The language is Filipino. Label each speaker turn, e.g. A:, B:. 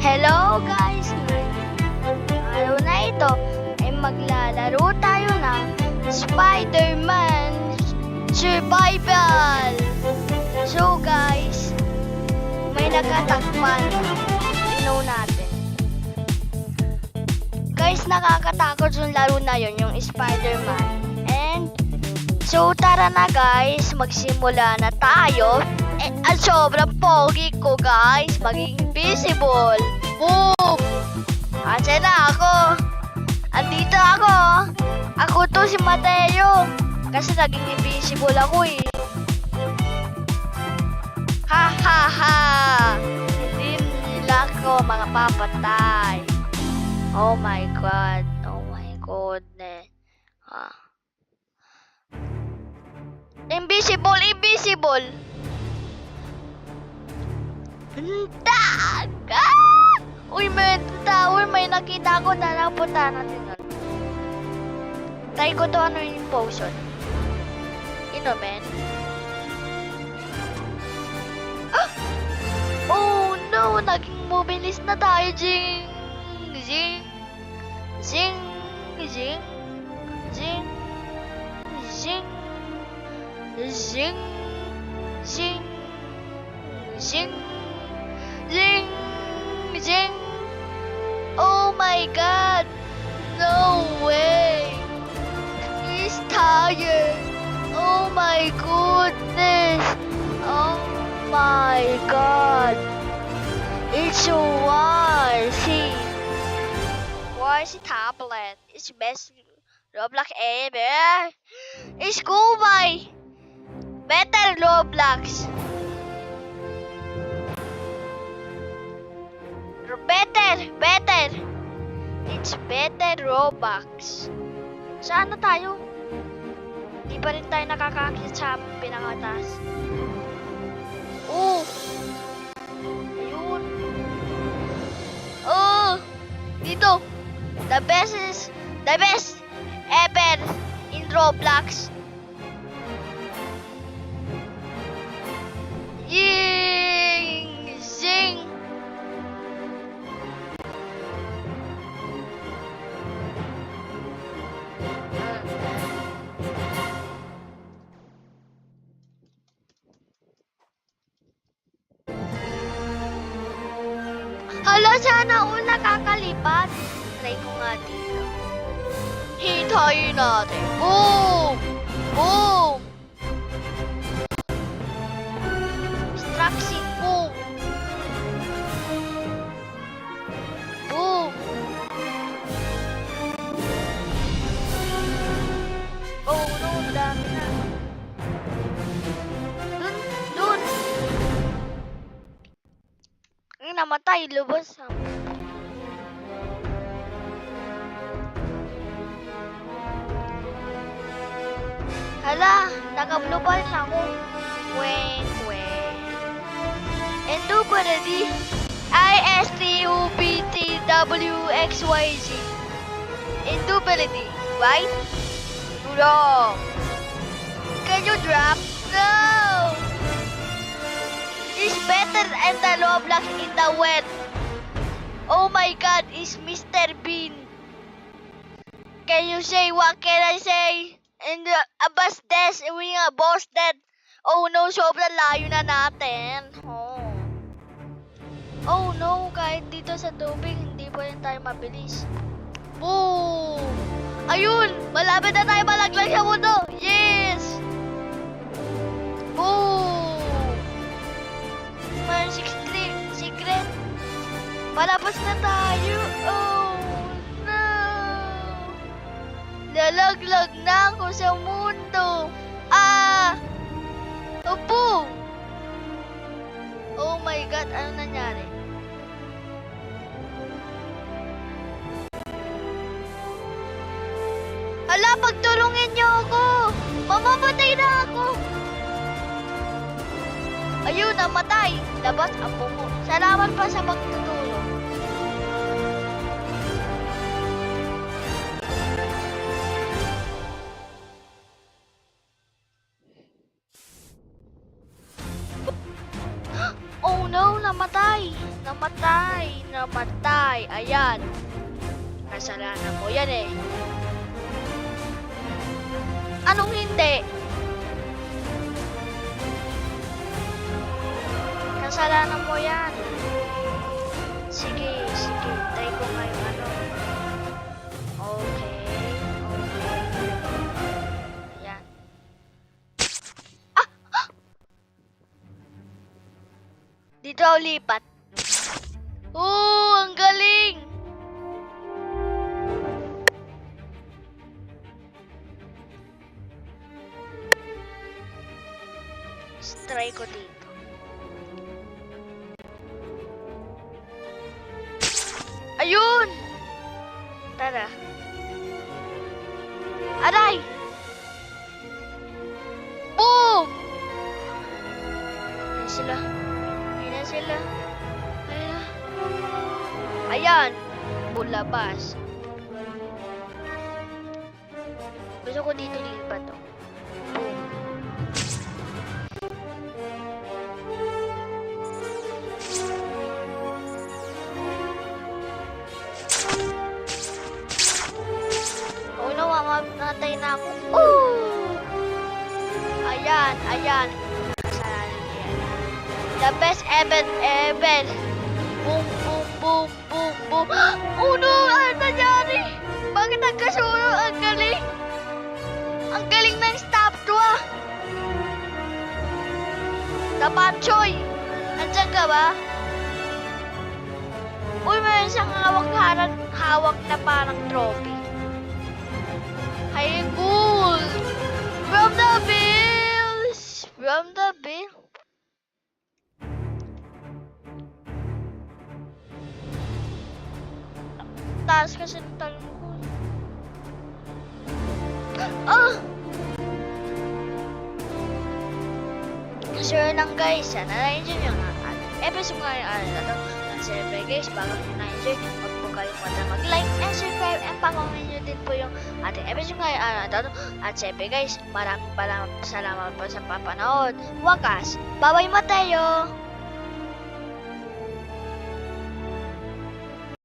A: Hello guys! Araw na ito ay maglalaro tayo ng Spider-Man Survival! So guys, may nagkatakpan. Tingnan natin. Guys, nakakatakot yung laro na yun, yung Spider-Man. And, so tara na guys, magsimula na tayo. Eh, ang sobrang pogi ko guys, maging invisible. Boom! Asa na ako? Andito ako. Ako to si Mateo. Kasi naging invisible ako eh. Ha ha ha! Hindi nila ako mga papatay. Oh my god. Oh my goodness. Ah. Invisible, invisible. Daga! Uy, may tower, may nakita ko na napunta natin. Try ko to ano yung potion. Inumin. Ah! Oh no! Naging mobilis na tayo, Jing! Jing! Jing! Jing! Jing! Jing! Jing! Jing! Zing! My god! No way! He's tired! Oh my goodness! Oh my god! It's a YC! YC tablet! It's best Roblox ever! It's cool by Better Roblox! Better! Better! It's better Robux. Saan na tayo? Di pa rin tayo nakakakit sa pinakataas. Oh! Ayun. Oh! Dito! The best is the best ever in Roblox. Hala, sana all nakakalipat. Try ko nga dito. Hintayin natin. Boom! Boom! Namatay, lubos. ah. Hala, naka-blue pa rin ako. Weng, weng. Endo pa na di. I-S-T-U-B-T-W-X-Y-Z. Endo pa na di. Right? Wrong. Can you drop? No! Better and the Roblox in the web. Oh my god, is Mr. Bean. Can you say what can I say? And the abas des, we nga boss dead. Oh no, sobrang layo na natin. Oh. Oh no, kahit dito sa tubig, hindi pa rin tayo mabilis. Boom! Ayun! Malapit na tayo malaglag sa mundo! Yes! Boom! Secret. Secret. Palabas na tayo. Oh, no. Lalaglag na ako sa mundo. Ah! Opo! Oh my God, ano nangyari? Hala, pagtulungin niyo ako! Mamamatay na ako! Ayun, namatay. Labas ang bungo. Salamat pa sa pagtutulong. Oh no, namatay. Nam namatay, namatay. Ayan. Kasalanan mo yan eh. Anong hindi? Kasalanan mo yan. Sige, sige. Try ko ngayon ano. Okay. Okay. Ayan. Ah! Ah! Dito ako lipat. Oo, ang galing! Try ko dito. Ayun! Tara. Aray! Boom! Ayan sila. Ayan sila. Ayan. Ayan. Bulabas. Gusto ko dito lipat Ooh! Ayan, ayan. Kasalanan. The best ever, ever. Boom, boom, boom, boom, boom. Oh no, ano nangyari? Bakit nagkasulo? Ang galing. Ang galing ng statua. Tapachoy, nandiyan ka ba? Uy, meron siyang hawak, harang, hawak na parang trophy. Taas kasi ng talong ko. Ah! So yun lang guys, sana na-enjoy nyo ang ating episode ngayon. Ano na to? Siyempre guys, bago nyo na-enjoy, huwag po kalimutan mag-like and subscribe and pakomment nyo din po yung ating episode ngayon. Ano na to? At siyempre guys, maraming maraming salamat po sa papanood. Wakas, bye-bye Mateo!